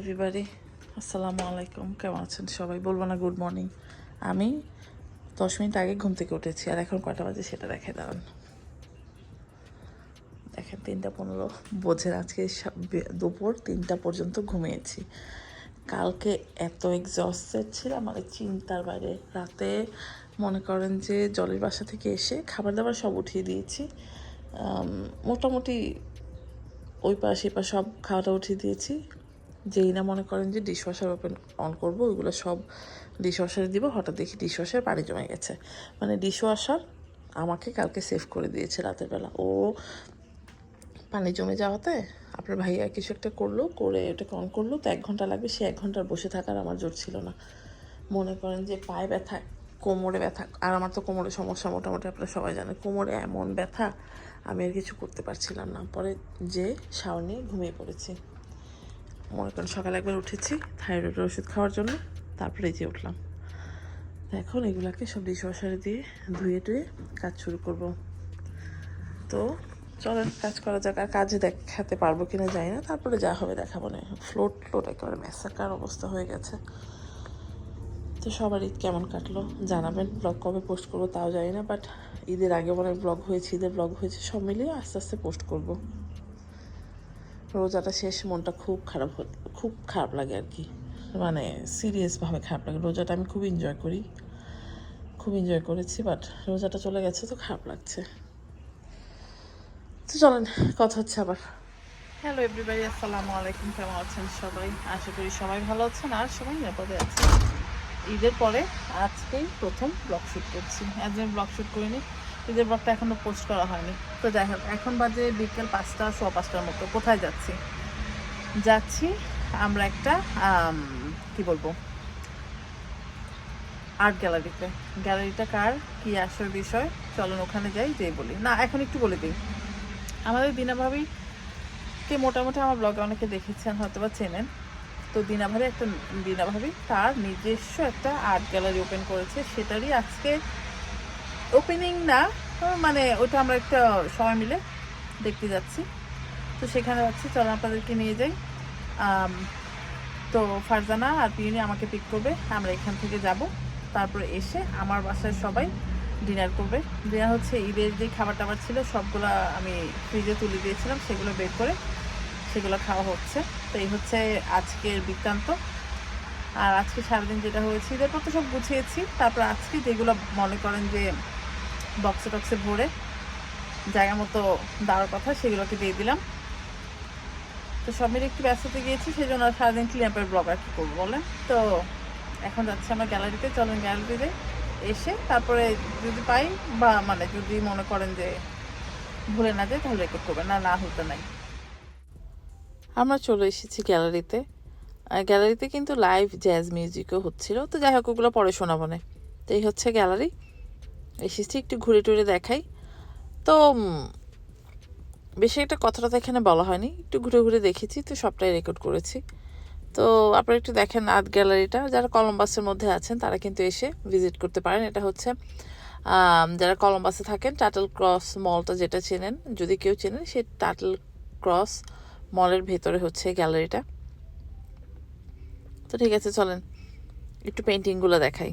Everybody আসসালামু আলাইকুম। কেমন আছেন সবাই? বলব না গুড মর্নিং আমি দশ মিনিট আগে ঘুম থেকে উঠেছি আর এখন কটা বাজে সেটা দেখে দাঁড়ান। দেখেন, তিনটা পনেরো। বোঝেন, আজকে দুপুর তিনটা পর্যন্ত ঘুমিয়েছি। কালকে এত এক্সস্টেড ছিলাম মানে চিন্তার বাইরে। রাতে মনে করেন যে জলের বাসা থেকে এসে খাবার দাবার সব উঠিয়ে দিয়েছি। মোটামুটি ওই পাশ এই পাশ সব খাওয়াটা উঠিয়ে দিয়েছি। যেই না মনে করেন যে ডিশওয়াশার ওপেন অন করব, ওইগুলো সব ডিশওয়াশারে দিব, হঠাৎ দেখি ডিশওয়াশার পানি জমে গেছে। মানে ডিশওয়াশার আমাকে কালকে সেভ করে দিয়েছে রাতের বেলা। ও পানি জমে যাওয়াতে আপনার ভাইয়া কিছু একটা করল, করে ওটাকে অন করল, তো এক ঘণ্টা লাগবে, সে এক ঘণ্টার বসে থাকার আমার জোর ছিল না। মনে করেন যে পায়ে ব্যথা, কোমরে ব্যথা, আর আমার তো কোমরে সমস্যা মোটামুটি আপনারা সবাই জানেন, কোমরে এমন ব্যথা আমি আর কিছু করতে পারছিলাম না। পরে যে শাওয়ার নিয়ে ঘুমিয়ে পড়েছি। মনে করেন সকালে একবার উঠেছি থাইরয়েডের ওষুধ খাওয়ার জন্য, তারপরে এই যে উঠলাম। এখন এগুলাকে সব ডিশ ওয়াশারে দিয়ে ধুয়ে টুয়ে কাজ শুরু করব। তো চলেন কাজ করা যাক, আর কাজে দেখাতে পারব কিনা জানি না, তারপরে যা হবে দেখাবো না। ফ্লোট ফ্লোট একেবারে মেসাকার অবস্থা হয়ে গেছে। তো সবার ঈদ কেমন কাটলো জানাবেন ব্লগ কবে পোস্ট করব তাও জানি না বাট ঈদের আগে অনেক ব্লগ হয়েছে, ঈদের ব্লগ হয়েছে, সব মিলিয়ে আস্তে আস্তে পোস্ট করব। রোজাটা শেষ, মনটা খুব খারাপ খুব খারাপ লাগে আর কি। মানে সিরিয়াসভাবে খারাপ লাগে। রোজাটা আমি খুব এনজয় করি। খুব এনজয় করেছি বাট রোজাটা চলে গেছে তো খারাপ লাগছে। তো চলেন, কথা হচ্ছে আবার। হ্যালো এভরিবাডি আসসালামু আলাইকুম, কেমন আছেন সবাই? আশা করি সবাই ভালো আছেন আর সবাই নিরাপদে আছেন। ঈদের পরে আজকেই প্রথম ব্লগ শ্যুট করছি। আমি ব্লগ শ্যুট করিনি। ঈদের ব্লগটা এখনও পোস্ট করা হয়নি। তো যাই হোক, এখন বাজে বিকেল পাঁচটা, সোয়া পাঁচটার মতো। কোথায় যাচ্ছি? যাচ্ছি আমরা একটা কি বলব? আর্ট গ্যালারিতে গ্যালারিটা কার? কি আসার বিষয়? চলুন ওখানে যাই, যেই বলি। না, এখন একটু বলে দিই। আমাদের দিনা ভাবি কে মোটামুটি আমার ব্লগে অনেকে দেখেছেন হয়তো বা চেনেন। তো দিনা ভাবি একটা, দিনা ভাবি তার নিজস্ব একটা আর্ট গ্যালারি ওপেন করেছে। সেটারই আজকে ওপেনিং না মানে ওটা আমরা একটা সবাই মিলে দেখতে যাচ্ছি। তো সেখানে যাচ্ছি, চলো আপনাদেরকে নিয়ে যাই। তো ফারজানা আর পিউনি আমাকে পিক করবে, আমরা এখান থেকে যাব। তারপরে এসে আমার বাসায় সবাই ডিনার করবে। ডিনার হচ্ছে ঈদের যে খাবার টাবার ছিল, সবগুলো আমি ফ্রিজে তুলে দিয়েছিলাম, সেগুলো বের করে সেগুলো খাওয়া হচ্ছে। তো এই হচ্ছে আজকের বৃত্তান্ত। আর আজকে সারাদিন যেটা হয়েছে ঈদের পর তো সব গুছিয়েছি। তারপর আজকে যেগুলো মনে করেন যে বক্সে টক্সে ভরে জায়গা মতো দেওয়ার কথা সেগুলোকে দিয়ে দিলাম। তো সব মিলে একটু ব্যস্ততে গিয়েছি সেই জন্য সারাদিন ক্লিয়াপের ব্লগ আর কি করব বলেন? তো এখন যাচ্ছি আমরা গ্যালারিতে চলেন গ্যালারিতে এসে তারপরে যদি পাই বা মানে যদি মনে করেন যে ভুলে না যায় তাহলে রেকর্ড করবেন, না না হতে নাই। আমরা চলে এসেছি গ্যালারিতে গ্যালারিতে কিন্তু লাইভ জ্যাজ মিউজিকও হচ্ছিল। তো যাই হোক, ওগুলো পরে শোনাবো না। তো এই হচ্ছে গ্যালারি এসেছি, একটু ঘুরে টুরে দেখাই। তো বেশি একটা কথাটা তো এখানে বলা হয়নি, একটু ঘুরে ঘুরে দেখেছি, তো সবটাই রেকর্ড করেছি। তো, আপনারা একটু দেখেন আর্ট গ্যালারিটা যারা কলম্বাসের মধ্যে আছেন, তারা কিন্তু এসে ভিজিট করতে পারেন। এটা হচ্ছে যারা কলম্বাসে থাকেন টাটল ক্রস মলটা যেটা চেনেন, যদি কেউ চেনেন সেই টাটল ক্রস মলের ভেতরে হচ্ছে গ্যালারিটা তো ঠিক আছে, চলেন, একটু পেন্টিংগুলো দেখাই।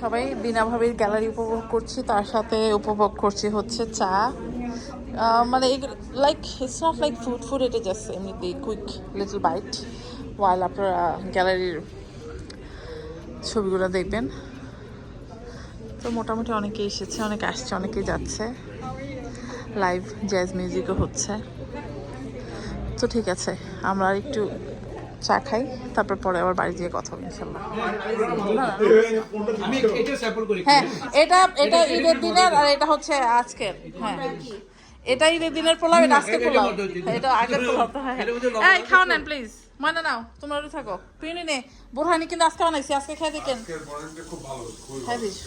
সবাই দিনা গ্যালারি উপভোগ করছি, তার সাথে উপভোগ করছি হচ্ছে চা। মানে like it's not like food food এটা জাস্ট এমনিতেই কুইক লিটল বাইট ওয়াইল আপনারা গ্যালারির ছবিগুলো দেখবেন। তো মোটামুটি অনেকে এসেছে, অনেকে আসছে, অনেকে যাচ্ছে। লাইভ জ্যাজ মিউজিকও হচ্ছে। তো ঠিক আছে, আমরা একটু চা খাই তারপর পরে আবার বাড়ি গিয়ে কথা হবে ইনশাল্লাহ। হ্যাঁ এটা এটা ঈদের দিনের আর এটা হচ্ছে আজকের হ্যাঁ। এটা ঈদের দিনের পোলাও এটা আজকের এটা পোলাও। এটা আগের পোলাও তো হ্যাঁ। এই খাও নেন প্লিজ মনে নাও তোমরা ওটা থাকো। তুই নে বোরহানি কিন্তু আজকে বানাইছি আজকে খেয়ে দেখেন। হ্যাঁ দিস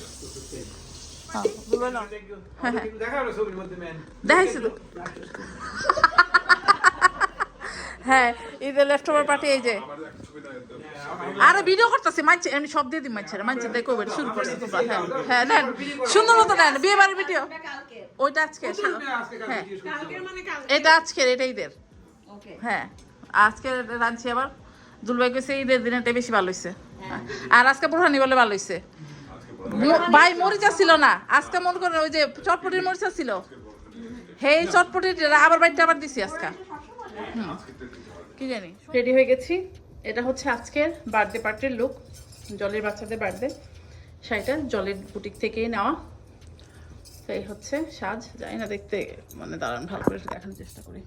হ্যাঁ ঈদের লেফট ওভার পার্টি এই যে। আরে ভিডিও করতেছি মানছে এমনি সব দিয়ে দিই মানছে মানছে দেখো শুরু করছে তোমরা হ্যাঁ হ্যাঁ নেন সুন্দর মতো নেন বিয়ে বাড়ির ভিডিও ওইটা আজকে হ্যাঁ এটা আজকের এটা ঈদের। হ্যাঁ আজকে রাঁধছি আবার। দুলভাই কইছে ঈদের দিনেটা বেশি ভালো হয়েছে আর আজকে প্রধানি বলে ভালো হয়েছে ভাই মরিচা ছিল না আজকে মনে করেন ওই যে চটপটির মরিচা ছিল। হেই চটপটির আবার বাড়িতে আবার দিছি আজকে। হুম। কি জানি? রেডি হয়ে গেছি। এটা হচ্ছে আজকের বার্থডে পার্টির লুক জলের বাচ্চাদের বার্থডে শাড়িটা জলের বুটিক থেকেই নেওয়া। তো এই হচ্ছে সাজ। যাই না দেখতে মানে দাঁড়ান ভালো করে দেখানোর চেষ্টা করি।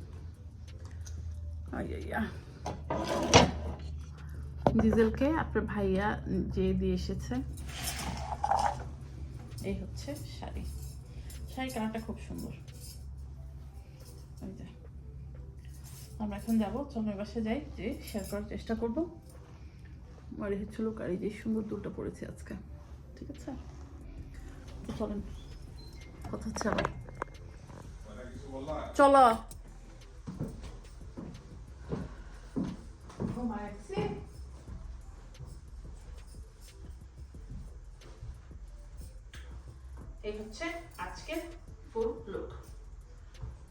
ডিজেলকে আপনার ভাইয়া যে দিয়ে এসেছে। এই হচ্ছে শাড়ি। শাড়ি কালারটা খুব সুন্দর। আমরা এখন যাব। চন্দ্রের বাসে যাই, যে শেয়ার করার চেষ্টা করব। বাড়ি হচ্ছে লোক, আর এই যে সুন্দর দুলটা পড়েছে আজকে। ঠিক আছে? তো চলেন, কথা হচ্ছে আবার। চলো। এই হচ্ছে আজকের ফুল লুক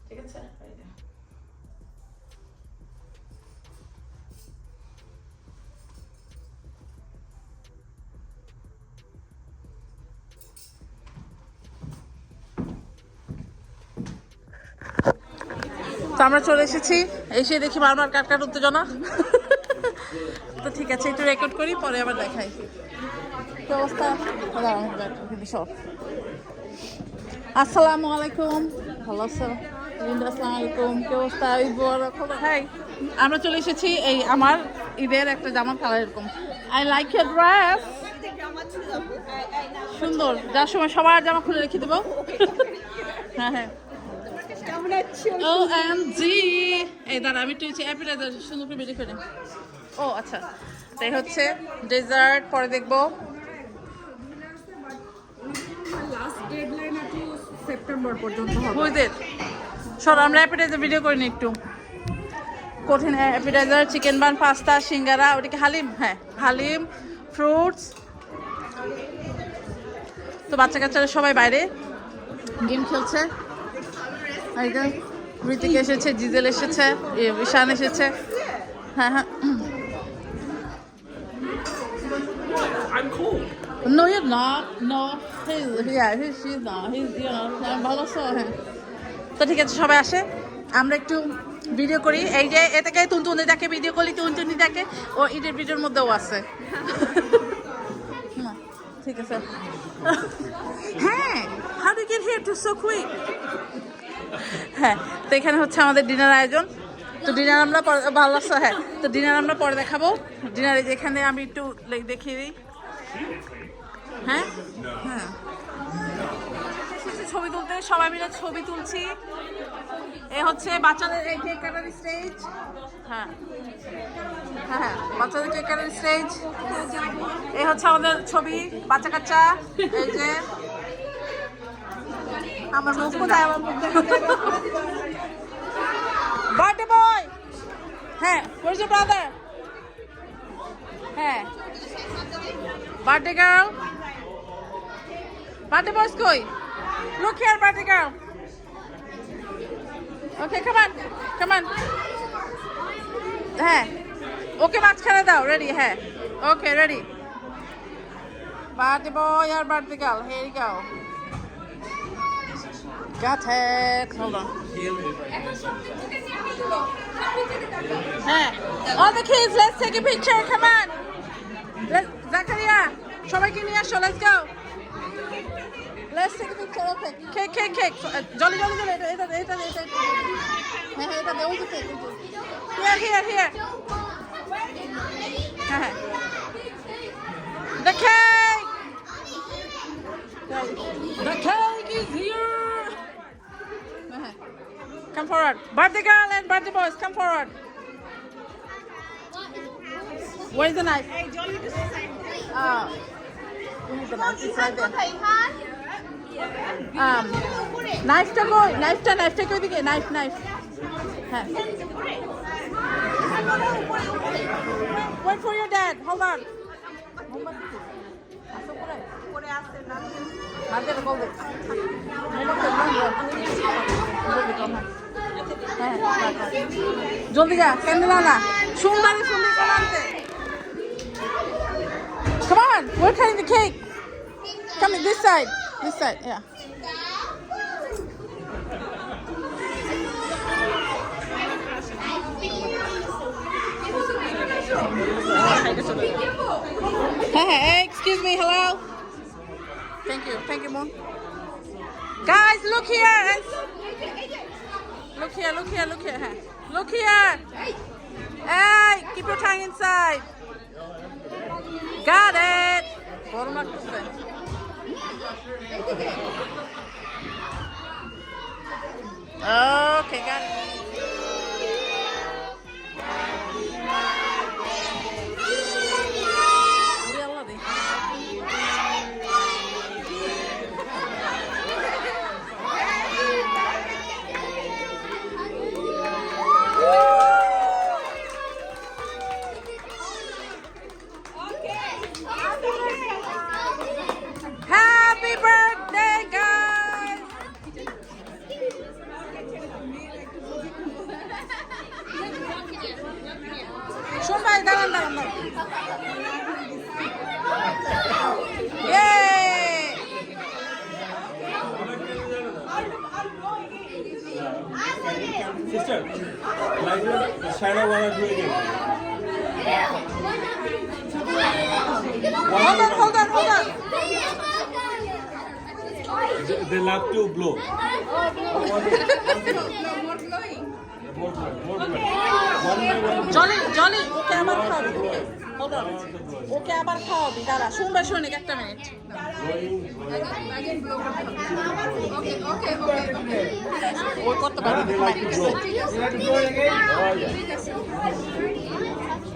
ঠিক আছে? আমরা চলে এসেছি। এসে দেখি বারবার কাট কাট উত্তেজনা। তো ঠিক আছে, একটু রেকর্ড করি, পরে আবার দেখাই। কি অবস্থা। আসসালামু আলাইকুম। ভালো আছো? আলাইকুম। কি অবস্থা? খবর হাই। আমরা চলে এসেছি এই আমার ঈদের একটা জামা কালার এরকম। আই লাইক ইউর ড্রেস সুন্দর। যার সময় সবার জামা খুলে রেখে দেবো। হ্যাঁ হ্যাঁ। ও এম জি এই দাঁড়া আমি একটু অ্যাপিটাইজার সুন্দর করে বেরিয়ে ফেলে। ও আচ্ছা। তাই হচ্ছে ডেজার্ট পরে দেখব। সেপ্টেম্বর পর্যন্ত হবে। সর আমরা অ্যাপিটাইজার ভিডিও একটু। কঠিন অ্যাপিটাইজার চিকেন বান পাস্তা সিঙ্গারা ওটাকে হালিম হ্যাঁ হালিম ফ্রুটস তো বাচ্চা কাচ্চারা সবাই বাইরে। গেম খেলছে। ঋতিক এসেছে জিজেল এসেছে ঈশান এসেছে। হ্যাঁ হ্যাঁ। I'm cool. No, you're not. No, he's yeah, he's she's not. He's you know, I'm ভালো আছো হ্যাঁ। তো ঠিক আছে সবাই আসে। আমরা একটু ভিডিও করি। এই যে এ থেকে তুনতুনি দেখে ভিডিও করলি তুনতুনি দেখে ও ঈদের ভিডিওর মধ্যেও আছে। ঠিক আছে। হ্যাঁ how do get here too so quick হ্যাঁ তো এখানে হচ্ছে আমাদের ডিনার আয়োজন। তো ডিনার আমরা পরে- ভালো লাগছে হ্যাঁ। তো ডিনার আমরা পরে দেখাবো। ডিনারে যেখানে আমি একটু দেখিয়ে দিই। হ্যাঁ? হ্যাঁ। ছবি তুলতে, সবাই মিলে ছবি তুলছি। এ হচ্ছে বাচ্চাদের এই কেক কাটার স্টেজ হ্যাঁ। হ্যাঁ হ্যাঁ বাচ্চাদের কেক কাটার স্টেজ এই হচ্ছে আমাদের ছবি, বাচ্চা কাচ্চা, এই যে। আমার মুখ কোথায়? আমার মুখ বার্থডে বয়! হ্যাঁ where's your brother হ্যাঁ। বার্থডে গার্ল বার্থডে বয়স কই? Look here birthday girl okay come on come on হ্যাঁ। ওকে মাঝখানে দাও রেডি হ্যাঁ। Okay, ready. Birthday boy or birthday girl? Here you go. Got it. Hold on. হ্যাঁ all the kids let's take a picture come on let's Zakaria সবাইকে নিয়ে আসো let's go let's take a picture okay cake cake cake Jolly Jolly Jolly এটা এটা এটা এটা হ্যাঁ হ্যাঁ এটা দে ওই যে cake here here here হ্যাঁ হ্যাঁ the cake the cake is here হ্যাঁ হ্যাঁ Come forward. Birthday girl and birthday boys, come forward. Where's the knife? Hey, Johnny, this is uh, we need the knife. It's right there. Um, knife টা কই knife টা knife টা কই দিকে knife knife হ্যাঁ wait for your dad hold on হাতে call দে হ্যাঁ জলদি যা ক্যান্ডেল আনা সোমবারে সুন্দর করে আনতে Come on, we're cutting the cake. Come this side. This side, yeah. Hey, hey, excuse me, hello. Thank you, thank you, mom. Guys, look here. Look here, look here, look here. Look here. Hey, keep your tongue inside. Got it. Okay, got it. Dışarıda bana böyle geliyor. Hold on, hold on, hold on. They love to blow. Jolly Jolly ওকে আবার খাওয়াবি ওকে আবার খাওয়াবি দাঁড়া শুনবে শোনিক একটা minute ও করতে পারবে. Oh.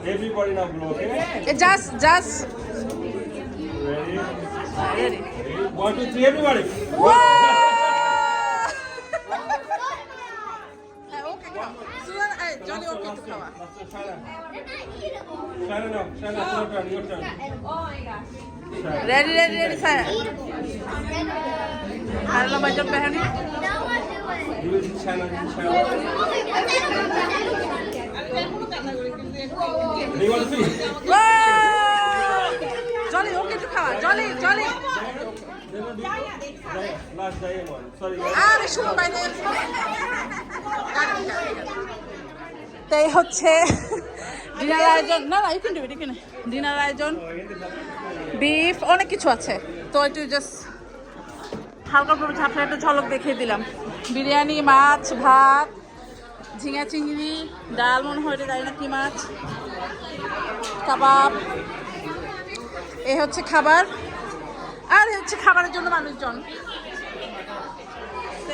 Everybody now blow, okay? Just just Ready? Ready? One, two, three, everybody. হ্যাঁ China, you will see China. Ready, one, two, three. Jolly okay একটু খাওয়া জলি জলি. আরে শুনো বাইরে তাই হচ্ছে ডিনার আয়োজন, না না ডিবিট ইউকেন ডিনার আয়োজন বিফ অনেক কিছু আছে। তো একটু জাস্ট হালকা করে ঝাপড়ে একটা ঝলক দেখিয়ে দিলাম। বিরিয়ানি, মাছ, ভাত, ঝিঙা চিংড়ি, ডাল, মনে হয় জানি না কি মাছ, কাবাব। এ হচ্ছে খাবার। আর হচ্ছে খাবারের জন্য মানুষজন।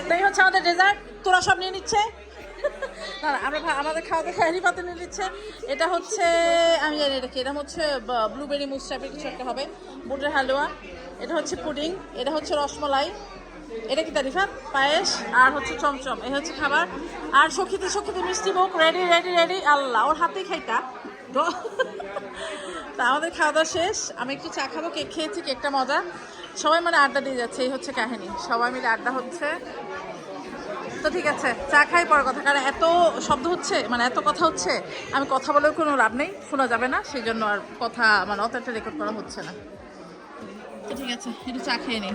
তাই হচ্ছে আমাদের ডেজার্ট তোরা সব নিয়ে নিচ্ছে। না আমরা আমাদের খাওয়া দাওয়া হ্যারি পাতে নিয়ে নিচ্ছে। এটা হচ্ছে, আমি জানি এটা কি, এটা হচ্ছে ব্লুবেরি মুস কিছু একটা হবে। বুটের হালুয়া, এটা হচ্ছে পুডিং এটা হচ্ছে রসমলাই। এটা কি তারিফা পায়েস, আর হচ্ছে চমচম, এই হচ্ছে খাবার। আর সখিতে সখিতে মিষ্টি মুখ রেডি রেডি রেডি আল্লাহ, ওর হাতেই খাইতা দ- তা আমাদের খাওয়া দাওয়া শেষ। আমি একটু চা খাব, কেক খেয়েছি, কেকটা মজা। সবাই মানে আড্ডা দিয়ে যাচ্ছে, এই হচ্ছে কাহিনী। সবাই মিলে আড্ডা হচ্ছে। তো ঠিক আছে, চা খাই পর কথা, কারণ এত শব্দ হচ্ছে মানে এত কথা হচ্ছে, আমি কথা বলেও কোনো লাভ নেই, শোনা যাবে না, সেই জন্য আর কথা মানে অত একটা রেকর্ড করা হচ্ছে না। ঠিক আছে, একটু চা খেয়ে নিই।